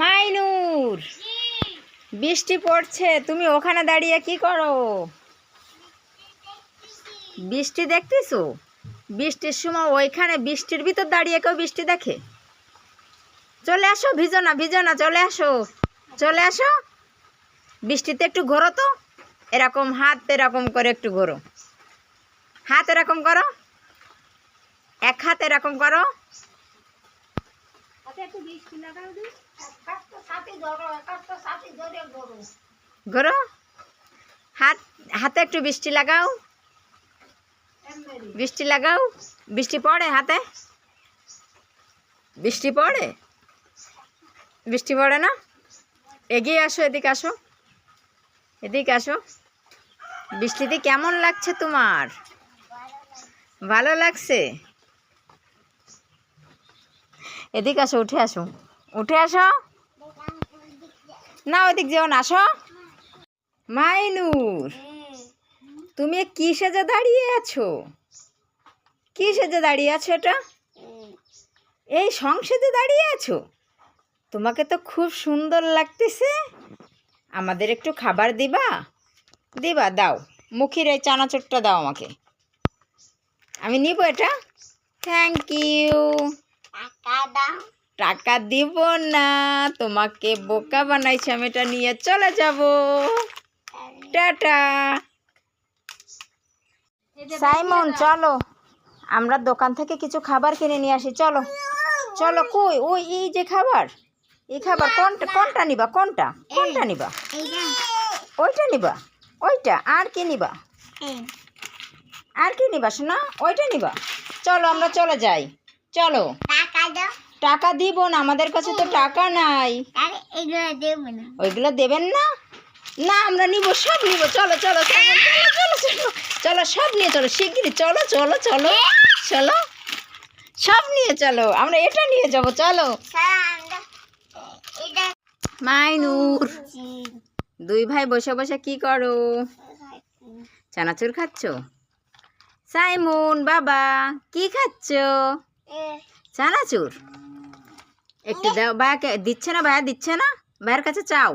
মাইনুর, বৃষ্টি পড়ছে, তুমি ওখানে দাঁড়িয়ে কি করো? বৃষ্টি দেখতেছো? বৃষ্টির সময় ওইখানে বৃষ্টির ভিতর দাঁড়িয়ে কেউ বৃষ্টি দেখে? চলে আসো ভিজো না ভিজো না চলে আসো চলে আসো। বৃষ্টিতে একটু ঘোরো তো, এরকম হাত এরকম করে একটু ঘোরো। হাত এরকম করো, এক হাত এরকম করো ঘোরো হাত হাতে একটু বৃষ্টি লাগাও। বৃষ্টি লাগাও। বৃষ্টি পড়ে হাতে? বৃষ্টি পড়ে? বৃষ্টি পড়ে না? এগিয়ে আসো এদিকে আসো। এদিকে আসো। বৃষ্টিতে কেমন লাগছে তোমার? ভালো লাগছে? এদিকে আসো, উঠে আসো। উঠে আসো। না, ওইদিক যেও না, আসো। মাইনুর, তুমি কি সেজে দাঁড়িয়ে আছো? কি সেজে দাঁড়িয়ে আছো এটা? এই সংসদে দাঁড়িয়ে আছো? তোমাকে তো খুব সুন্দর লাগতেছে। আমাদের একটু খাবার দিবা? দিবা, দাও। মুখির এই চানাচুরটা দাও আমাকে। আমি নিব এটা? থ্যাংক ইউ টাকা দিব না তোমাকে বোকা বানাইছি আমি এটা নিয়ে চলে যাব। টাটা। সাইমন চলো। আমরা দোকান থেকে কিছু খাবার কিনে নিয়ে আসি চলো। চলো কই? ওই এই যে খাবার। এই খাবার কোনটা কোনটা নিবা? কোনটা? কোনটা নিবা? ওইটা নিবা? ওইটা আর কি নিবা? আর কি নিবা শোনা ওইটা নিবা? চলো আমরা চলে যাই। চলো। টাকা দিব না আমাদের কাছে তো টাকা নাই। ওইগুলো দেবেন না? না আমরা নিব সব নিব। চলো চলো চলো চলো চলো সব নিয়ে চলো শিগগিরি চলো চলো চলো চলো সব নিয়ে চলো। আমরা এটা নিয়ে যাব চলো। মাইনুর দুই ভাই বসে বসে কি করো? চানাচুর খাচ্ছ? সাইমুন বাবা কি খাচ্ছ? চানাচুর একটু দাও ভাইয়াকে দিচ্ছে না ভাইয়া দিচ্ছে না? ভাইয়ের কাছে চাও।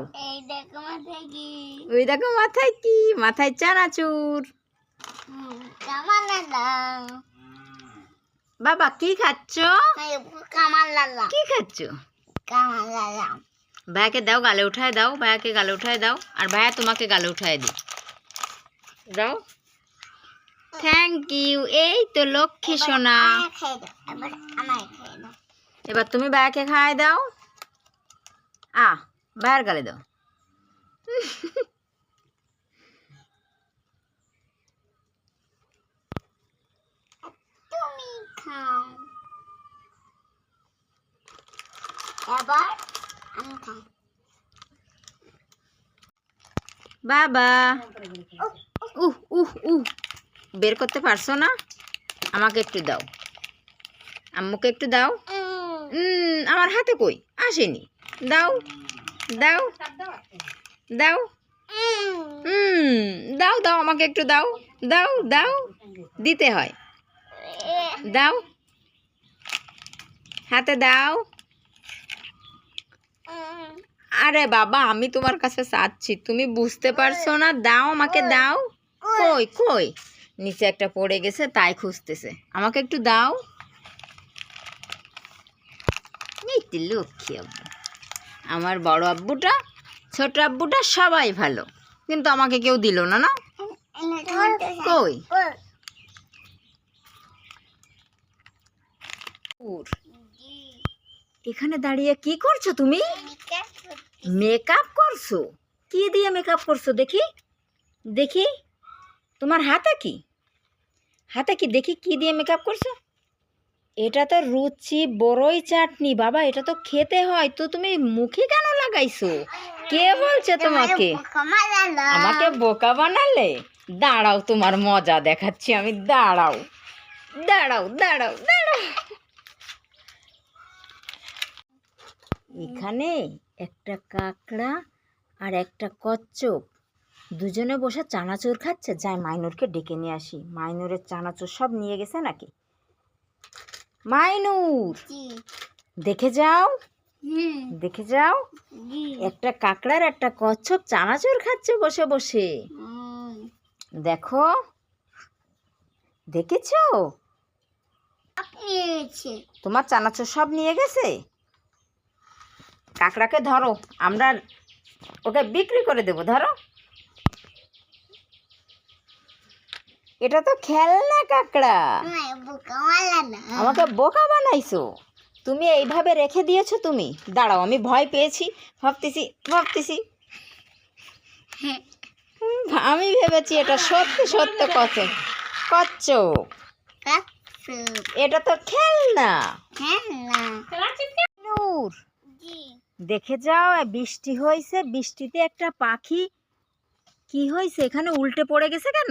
ওই দেখো মাথায় কি মাথায় চানাচুর বাবা কি খাচ্ছ? কি খাচ্ছ? ভাইয়াকে দাও গালে উঠায় দাও ভাইয়াকে গালে উঠায় দাও আর ভাইয়া তোমাকে গালে উঠায় দি দাও। থ্যাংক ইউ এই তো লক্ষ্মী সোনা। এবার তুমি ভাইয়াকে খাওয়াই দাও। আ ভাইয়ার গালে দাও। তুমি খাও। এবার আমি খাই। বাবা। উহ উহ উহ। বের করতে পারছ না? আমাকে একটু দাও। আম্মুকে একটু দাও। আমার হাতে কই? আসেনি। দাও দাও দাও। দাও দাও, আমাকে একটু দাও। দাও দাও, দিতে হয়। দাও। হাতে দাও। আরে বাবা, আমি তোমার কাছে চাচ্ছি। তুমি বুঝতে পারছ না? দাও, আমাকে দাও। কই কই? নিচে একটা পড়ে গেছে, তাই খুঁজতেছে। আমাকে একটু দাও। এই লক্ষ্মী আব্বু। আমার বড় আব্বুটা, ছোট আব্বুটা সবাই ভালো। কিন্তু আমাকে কেউ দিল না না? কই? এখানে দাঁড়িয়ে কি করছ তুমি? মেকআপ করছ? কি দিয়ে মেকআপ করছ দেখি? দেখি? তোমার হাতে কি? হাতে কি দেখি কি দিয়ে মেকআপ করছ? এটা তো রুচি, বড়ই চাটনি, বাবা, এটা তো খেতে হয়। তো তুমি মুখে কেন লাগাইছো? কে বলছে তোমাকে? আমাকে বোকা বানালে? দাঁড়াও, তোমার মজা দেখাচ্ছি আমি, দাঁড়াও। দাঁড়াও দাঁড়াও দাঁড়াও। এখানে একটা কাঁকড়া আর একটা কচ্ছপ। দুজনে বসে চানাচুর খাচ্ছে যাই মাইনুরকে ডেকে নিয়ে আসি। মাইনুরের চানাচুর সব নিয়ে গেছে নাকি? মাইনুর! দেখে যাও। দেখে যাও। একটা কাকড়ার একটা কচ্ছপ চানাচুর খাচ্ছে বসে বসে। দেখো। দেখেছ? তোমার চানাচুর সব নিয়ে গেছে? কাকড়াকে ধরো আমরা ওকে বিক্রি করে দেবো ধরো। এটা তো খেলনা কাকড়া। আমাকে বোকা বানাইছো। তুমি এইভাবে রেখে দিয়েছ তুমি। দাঁড়াও আমি ভয় পেয়েছি। ভাবতেছি ভাবতেছি। আমি ভেবেছি এটা সত্যি সত্য কত কাকু এটা তো খেলনা। নূর দেখে যাও বৃষ্টি হয়েছে বৃষ্টিতে একটা পাখি কি হয়েছে? এখানে উল্টে পড়ে গেছে কেন?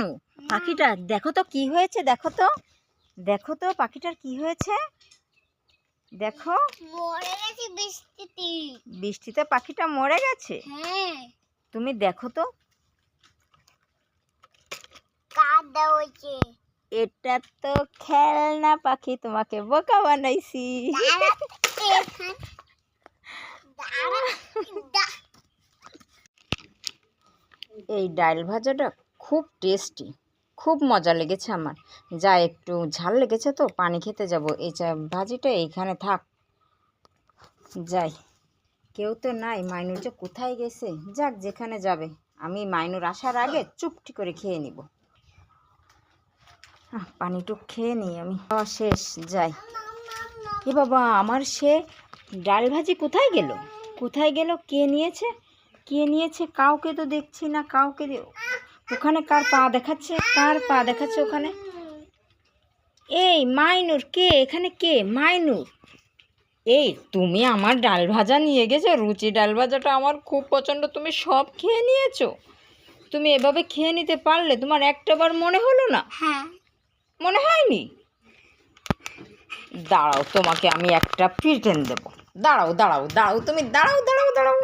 পাখিটা দেখো তো কি হয়েছে দেখো তো। দেখো তো পাখিটার কি হয়েছে। দেখো। মরে গেছে বৃষ্টিতে। বৃষ্টিতে পাখিটা মরে গেছে? হ্যাঁ। তুমি দেখো তো। এটা তো খেলনা পাখি তোমাকে বোকা বানাইছি। এই ডাল ভাজাটা খুব টেস্টি খুব মজা লেগেছে আমার। যা একটু ঝাল লেগেছে তো পানি খেতে যাব। এই চা ভাজিটা এইখানে থাক। যাই কেউ তো নাই। মাইনুর যে কোথায় গেছে? যাক যেখানে যাবে। আমি মাইনুর আসার আগে চুপটি করে খেয়ে নিব। আহ, পানিটুক খেয়ে নিই আমি। শেষ যাই। এ বাবা আমার সে ডাল ভাজি কোথায় গেল? কোথায় গেল? কে নিয়েছে? কে নিয়েছে? কাউকে তো দেখছি না কাউকে ওখানে কার পা দেখাচ্ছে? কার পা দেখাচ্ছে ওখানে? এই মাইনুর কে? এখানে কে? মাইনুর। এই তুমি আমার ডাল ভাজা নিয়ে গেছো? রুচি ডাল ভাজাটা আমার খুব পছন্দ। তুমি সব খেয়ে নিয়েছো? তুমি এভাবে খেয়ে নিতে পারলে তোমার একটাবার মনে হলো না? হ্যাঁ। মনে হয়নি? দাঁড়াও তোমাকে আমি একটা প্রিটেন দেবো। দাঁড়াও দাঁড়াও দাঁড়াও তুমি দাঁড়াও দাঁড়াও দাঁড়াও।